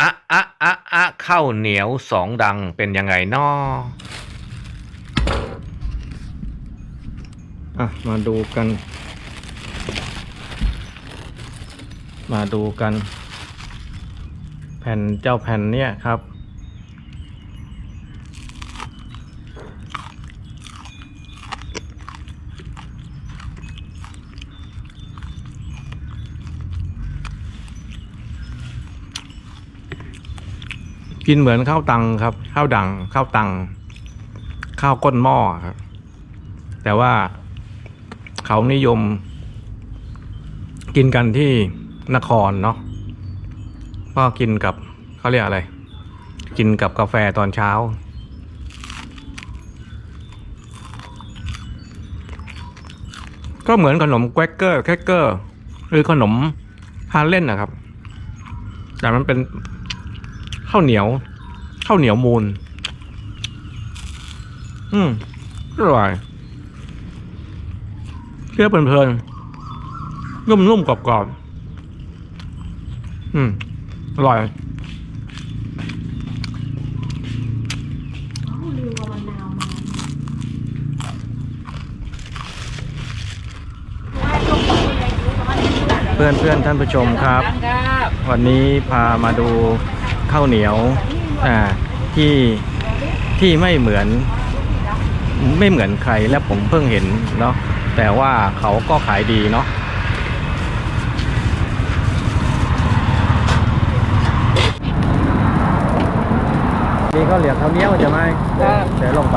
อะอะอะอะข้าวเหนียวสองดังเป็นยังไงนออะมาดูกัน มาดูกัน แผ่นเจ้าแผ่นเนี่ยครับ กินเหมือนข้าวตังครับ ข้าวดังข้าวตัง ข้าวก้นหม้อครับ แต่ว่าเขานิยม กินกันที่นครเนาะก็กินกับเขาเรียกอะไร กินกับกาแฟตอนเช้า ก็เหมือนขนมแควกเกอร์แคกเกอร์หรือขนมทานเล่นนะครับ แต่มันเป็น ข้าวเหนียวข้าวเหนียวมูลอืมอร่อยเคี้ยวเพลินๆนุ่มๆกรอบๆอืมอร่อยเพื่อนเพื่อนๆท่านผู้ชมครับ วันนี้พามาดู ข้าวเหนียวอ่าที่ที่ไม่เหมือนไม่เหมือนใครและผมเพิ่งเห็นเนาะแต่ว่าเขาก็ขายดีเนาะนี่ก็เหลียกข้าวเหนียวจะไหมเดี๋ยวลงไป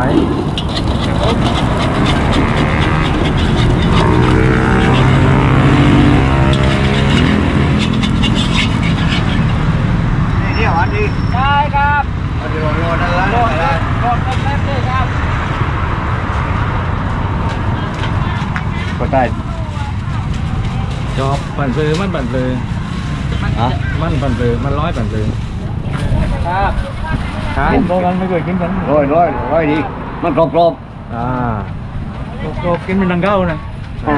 เดี๋ยวอันนี้ได้ครับเดี๋ยวโรนั่นละโดดเลยโดดเต็มๆเลยครับก็ได้จอบปั่นซื้อมันปั่นซื้อฮะมันปั่นซื้อมันร้อยปั่นซื้อครับครับโดนกันไม่เคยกินกันร้อยร้อยร้อยดีมันกรอบกรอบอ่าโดดกินเป็นดังเก้านะอ่า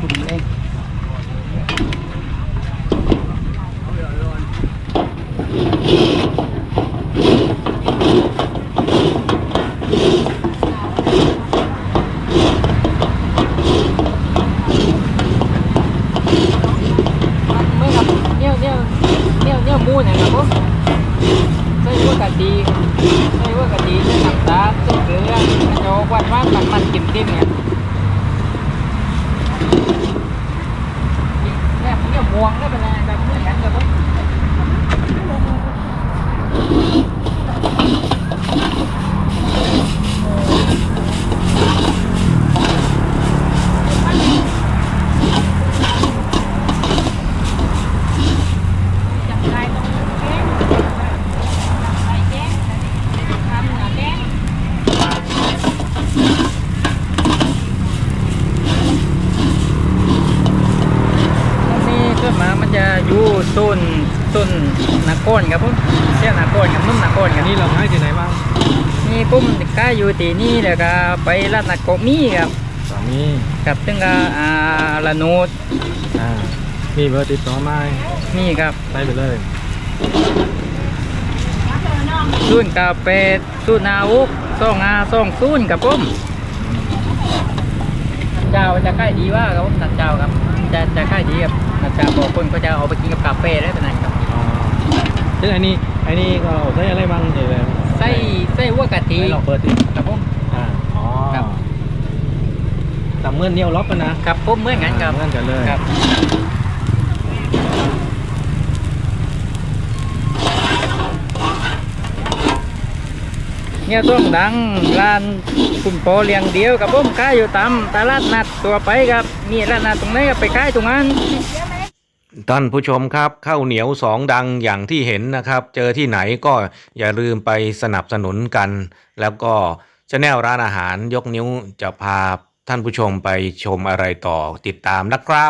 คุณเอง เมื่อกับเนี่ยเนี่ยเนี่ยเนี่ยมูนเนี่ยครับผม ใส่หัวกะทีใส่หัวกะทิใส่น้ำตาลใส่เกลือโจ๊กวันว่ามันมันกินติ้มเนี่ยเนี่ยเนี่ยม่วงได้เป็นไงแบบเหมือนกันกับผม นี่ต้นมามัน จะอยู่ต้นต้นนาโกนครับผมเชี่ยนาโกนกับนุ่มนาโกนกันนี่เราให้ที่ไหนบ้างนี่ปุ้มก้าอยู่ที่นี่แล้วก็ไปลาดนาโกมีครับสามีกับตึงก็อ่าละโนูดอ่ามีเบอร์ติดต่อไหมนี่ครับใส่ไปเลยศูนย์เก้าแปดศูนย์ห้าหกสองห้าสองศูนย์ครับผมเจ้าจะใกล้ดีว่าครับผมนัดเจ้าครับ จะจะใกล้ดีครับนัดเจ้าบอกคนก็จะเอาไปกินกับกาแฟได้เป็นไงครับอ๋อซึ่งอันนี้อันนี้ก็ใส่อะไรบ้างเดี๋ยวเลยไส้ไส้หัวกะทิให้ลองเปิดดิครับผมอ่าอ๋อครับแต่เมื่อนเนี่ยวล็อกกันนะครับผมเหมือนกันครับเหมือนกันเลยครับเนี่ยต้องดังร้าน คุณโปเลี้ยงเดียวกับผมขายอยู่ตามตลาดนัดตัวไปครับมีร้าดนัดตรงไหนก็ไปขายตรงนั้นท่านผู้ชมครับข้าวเหนียวสองดังอย่างที่เห็นนะครับ เจอที่ไหนก็อย่าลืมไปสนับสนุนกัน แล้วก็ชแนลร้านอาหารยกนิ้วจะพาท่านผู้ชมไปชมอะไรต่อติดตามนะครับ